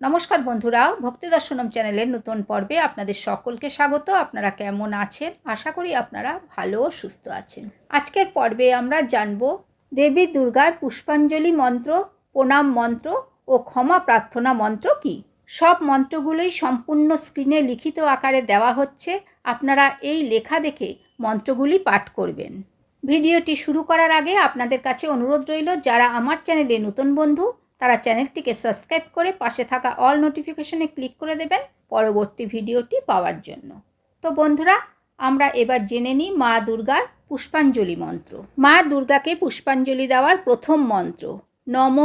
নমস্কার বন্ধুরা, ভক্তি দর্শনম চ্যানেলের নতুন পর্বে আপনাদের সকলকে স্বাগত। আপনারা কেমন আছেন? আশা করি আপনারা ভালো ও সুস্থ আছেন। আজকের পর্বে আমরা জানব দেবী দুর্গার পুষ্পাঞ্জলি মন্ত্র, প্রণাম মন্ত্র ও ক্ষমা প্রার্থনা মন্ত্র কি? সব মন্ত্রগুলোই সম্পূর্ণ স্ক্রিনে লিখিত আকারে দেওয়া হচ্ছে। আপনারা এই লেখা দেখে মন্ত্রগুলি পাঠ করবেন। ভিডিওটি শুরু করার আগে আপনাদের কাছে অনুরোধ রইল, যারা আমার চ্যানেলে নতুন বন্ধু তারা চ্যানেলটিকে সাবস্ক্রাইব করে পাশে থাকা অল নোটিফিকেশনে ক্লিক করে দেবেন পরবর্তী ভিডিওটি পাওয়ার জন্য। তো বন্ধুরা, আমরা এবার জেনে নিই মা দুর্গার পুষ্পাঞ্জলি মন্ত্র। মা দুর্গাকে পুষ্পাঞ্জলি দেওয়ার প্রথম মন্ত্র, নম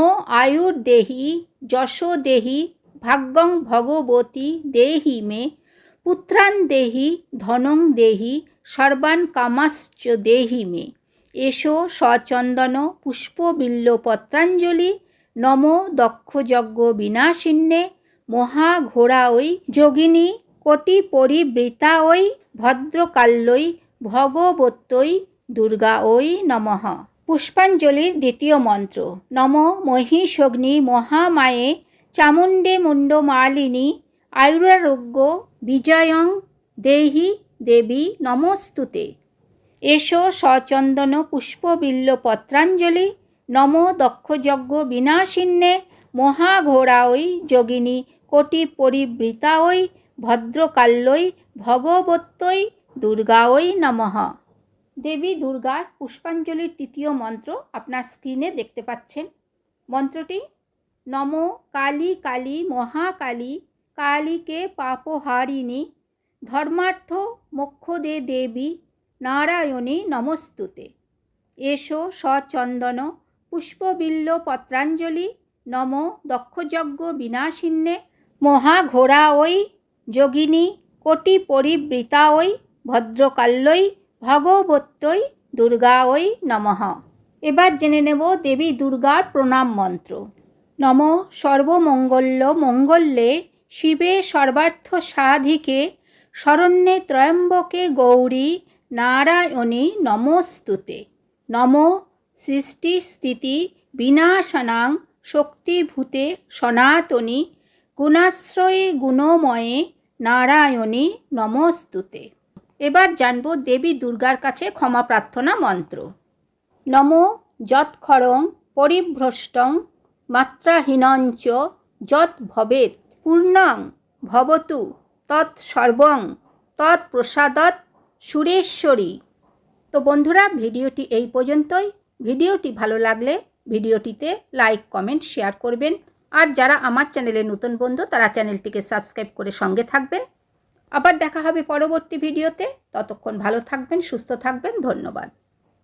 আয়ুর দেহি যশো দেহি ভাগ্যং ভগবতী দেহি মে, পুত্রান দেহি ধনং দেহি সর্বান কামাশ্চ দেহি মে। এসো সচন্দন পুষ্পবিল্ল পত্রাঞ্জলি নম দক্ষযজ্ঞ বিনাশিন্নে মহাঘোড়া ওই যোগিনী কোটি পরিবৃতা ওই ভদ্রকাল্যই ভগবত্যই দুর্গা ওই নমঃ। পুষ্পাঞ্জলির দ্বিতীয় মন্ত্র, নম মহিষগ্নি মহামায়ে চামুণ্ডে মুণ্ডমালিনী আয়ুরারোগ্য বিজয়ং দেহি দেবী নমস্তুতে। এসো সচন্দন পুষ্পবিল্ল পত্রাঞ্জলি নম দক্ষযজ্ঞ বিনাশিন্নে মহাঘোড়াঐ যোগিনী কোটি পরিবৃতাঐ ভদ্রকাল্যই ভগবত্যই দুর্গাঐ নমঃ। দেবী দুর্গার পুষ্পাঞ্জলির তৃতীয় মন্ত্র আপনার স্ক্রিনে দেখতে পাচ্ছেন। মন্ত্রটি, নম কালী কালী মহাকালী কালীকে পাপহারিণী ধর্মার্থ মোক্ষদে দেবী নারায়ণী নমস্তুতে। এসো সচন্দন পুষ্পবিল্ল পত্রাঞ্জলি নম দক্ষযজ্ঞ বিনাশিন্নে মহাঘোড়া ওই যোগিনী কোটি পরিবৃতা ওই ভদ্রকাল্যই ভগবত্যই দুর্গা ওই নমঃ। এবার জেনে নেব দেবী দুর্গার প্রণাম মন্ত্র। নম সর্বমঙ্গল্য মঙ্গল্যে শিবে সর্বার্থ সাধিকে শরণ্যে ত্রয়ম্বকে গৌরী নারায়ণী নমস্তুতে। নম সৃষ্টি স্থিতি বিনাশনাং শক্তিভূতে সনাতনী গুণাশ্রয়ে গুণময়ে নারায়ণী নমস্তুতে। এবার জানব দেবী দুর্গার কাছে ক্ষমা প্রার্থনা মন্ত্র। নম যৎক্ষরং পরিভ্রষ্টং মাত্রাহীনঞ্চ যৎ ভবেত পূর্ণং ভবতু তৎসর্বং তৎপ্রসাদৎ সুরেশ্বরী। তো বন্ধুরা, ভিডিওটি এই পর্যন্তই। ভিডিওটি ভালো লাগলে ভিডিওটিতে লাইক, কমেন্ট, শেয়ার করবেন। আর যারা আমার চ্যানেলে নতুন বন্ধু, তারা চ্যানেলটিকে সাবস্ক্রাইব করে সঙ্গে থাকবেন। আবার দেখা হবে পরবর্তী ভিডিওতে। ততক্ষণ ভালো থাকবেন, সুস্থ থাকবেন। ধন্যবাদ।